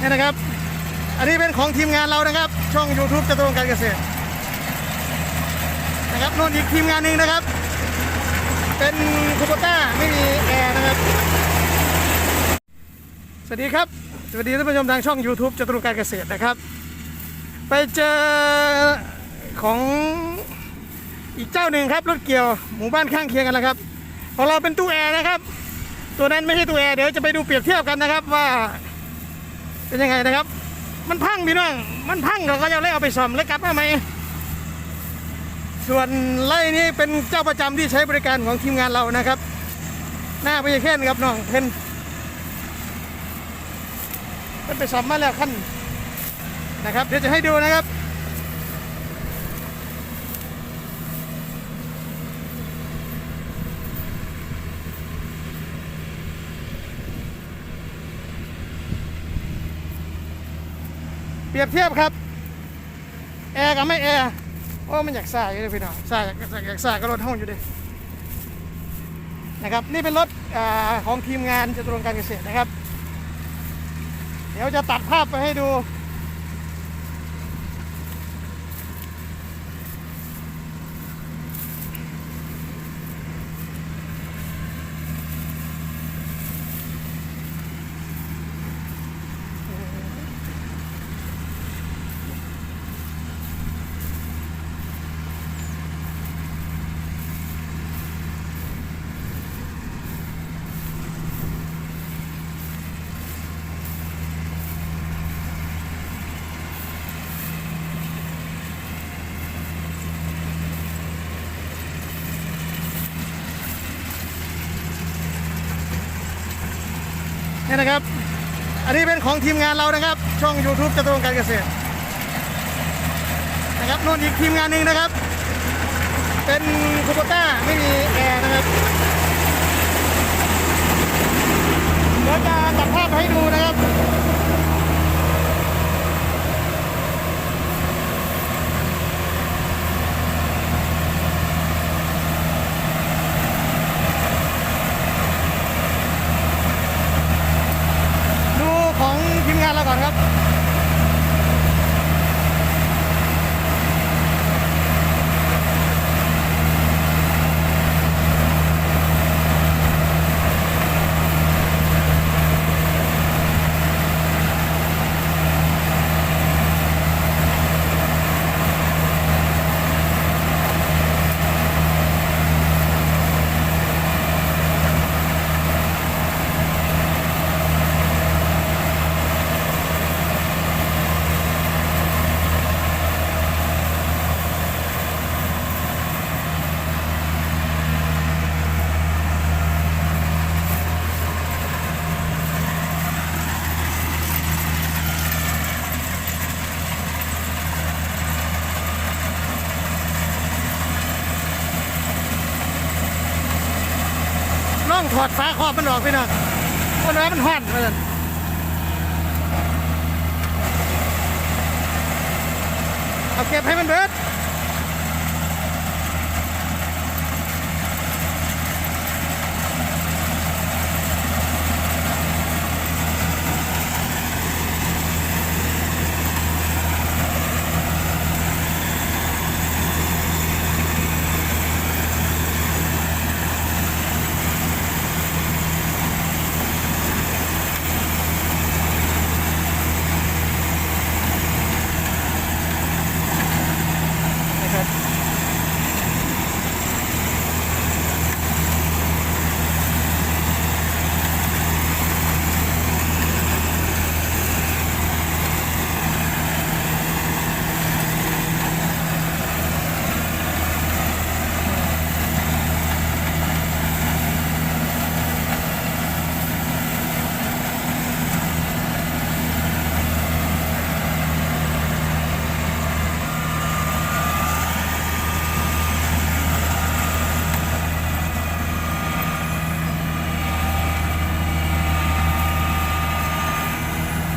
เนี่ยนะครับ อันนี้เป็นของทีมงานเรานะครับ ช่อง YouTube จตุรงการเกษตรนะครับนู่นอีกทีมงานหนึ่งนะครับ เป็นคูโบต้าไม่มีแอร์นะครับ สวัสดีครับ สวัสดีท่านผู้ชมทางช่อง YouTube จตุรงการเกษตรนะครับ ไปเจอของอีกเจ้าหนึ่งครับรถเกี่ยวหมู่บ้านข้างเคียงกันแล้วครับ ของเราเป็นตู้แอร์นะครับ ตัวนั้นไม่ใช่ตู้แอร์เดี๋ยวจะไปดูเปรียบเทียบกันนะครับว่า เป็นยังไงนะครับ มันพังพี่น้อง มันพังเราก็จะเลยเอาไปซ่อมแล้วกลับมาใหม่ส่วนไล่นี้เป็นเจ้าประจำที่ใช้บริการของทีมงานเรานะครับ หน้าไปแค่นครับน้องเพนเป็นไปซ่อมมาแล้วขั้นนะครับ เดี๋ยวจะให้ดูนะครับ เปรียบเทียบครับ แอร์กับไม่แอร์โอ้มันอยากสายอยู่เลยพี่น้องสายอยากอยากสายก็รถห้องอยู่ดินะครับนี่เป็นรถอของทีมงานจตุรงการเกษตรนะครับ เดี๋ยวจะตัดภาพไปให้ดู นี่นะครับ อันนี้เป็นของทีมงานเรานะครับ ช่อง YouTube จตุรงการเกษตรนะครับนู่นอีกทีมงานหนึ่งนะครับ เป็นคูปต้าไม่มีแอร์นะครับเดี๋ยวจะตัดภาพให้ดูนะครับ ต้องถอดฟ้าครอบมันออกไปหน่อยคนน้อยมันห่อนมาเลยเอาเก็บให้มันเบิด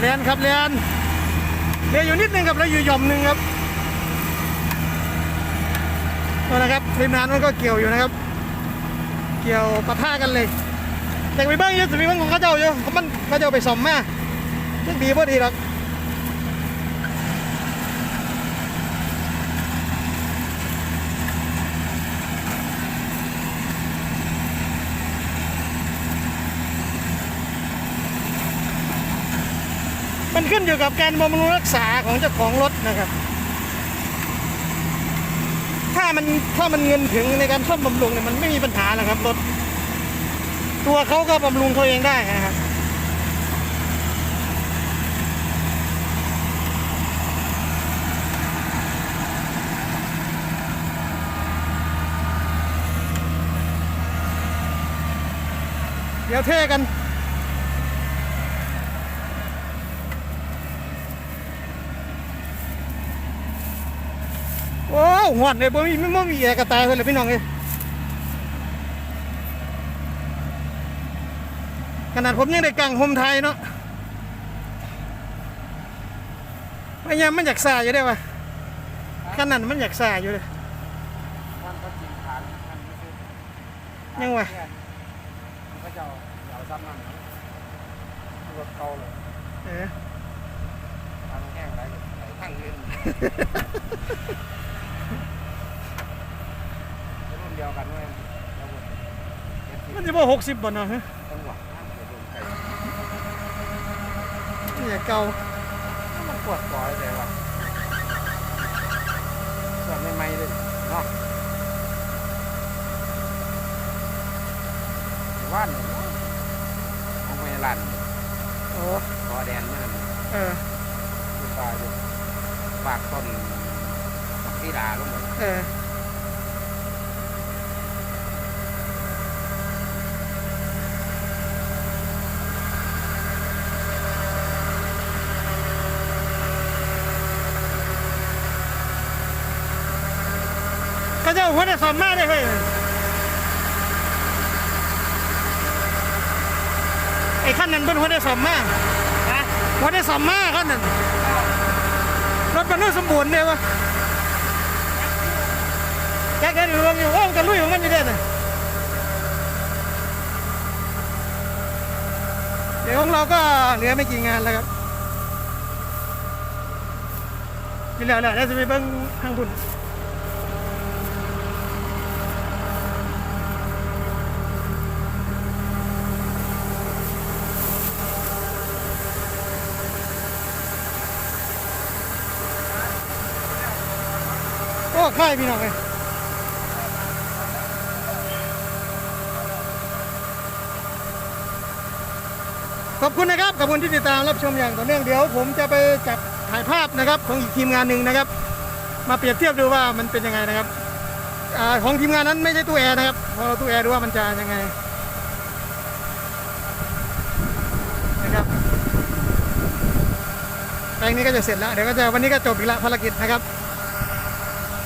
เรียนครับเรียนเรียนอยู่นิดนึงครับแล้วอยู่หย่อมนึงครับนั่นนะครับทีมงานมันก็เกี่ยวอยู่นะครับ เกี่ยวปะทะกันเลยแต่ไปเบิ้งเยอะสิไปเบิ้งของเขาเจ้าเยอะเขามันเขาเจ้าไปสอมมาจักดีบ่ดีหรอก มันขึ้นอยู่กับการบำรุงรักษาของเจ้าของรถนะครับ ถ้ามันถ้ามันเงินถึงในการซ่อมบำรุงเนี่ยมันไม่มีปัญหาหรอกครับรถตัวเขาก็บำรุงเขาเองได้นะครับเดี๋ยวเท่กัน โอ้หวดเลยบ่มีไม่มีแอร์กระตายเลยพี่น้องเอ้ยขนาดผมยังได้กังโฮมไทยเนาะพยายามมันอยากสาอยู่ได้ปะขนาดมันอยากสาอยู่เลยท่านก็จริงฐานท่านไม่ใช่ยังวะมันก็จะเอาเอาซ้ำนั่นรถเก่าเลยเออทางแห้งไรไหลทั้งเล่นรุ่นเดียวกันเว้ยแล้วหมดเจ็ดสิบมันจะบ่หกสิบบ่เนาะฮะจังหวะนั่งเดี๋ยวโดนไก่นี่อย่าเก่ามันปวดคอเลยว่ะปวดไม่ไหมเลยเนาะว่านเนี่ยของเวลันโอ้คอแดนนั่นเออคือปลาอยู่ปากต้นมักที่ดาลงไป เออ ก็จะหัวได้สอบมาได้เฮ้ยไอ้ขั้นนั้นเป็นหัวได้สอบมาหัวได้สอบมาขั้นนั้นรถมันน่าสมบูรณ์เนี่ยวะแกแกดูว่ามีโอ้มันกันลุยของมันอยู่เด้น่ะเดี๋ยวของเราก็เหลือไม่กี่งานแล้วครับนี่แหละแหละเดี๋ยวจะไปเบิ้งทางบุญ ค่ายพี่น้องเลยขอบคุณนะครับขอบคุณที่ติดตามรับชมอย่างต่อเนื่องเดี๋ยว ผมจะไปจับถ่ายภาพนะครับ ของอีกทีมงานหนึ่งนะครับ มาเปรียบเทียบดูว่ามันเป็นยังไงนะครับอของทีมงานนั้นไม่ใช่ตู้แอร์นะครับพอตู้แอร์ดูว่ามันจะยังไงนะครับแปลงนี้ก็จะเสร็จแล้วเดี๋ยวก็จะวันนี้ก็จบอีกละภารกิจนะครับ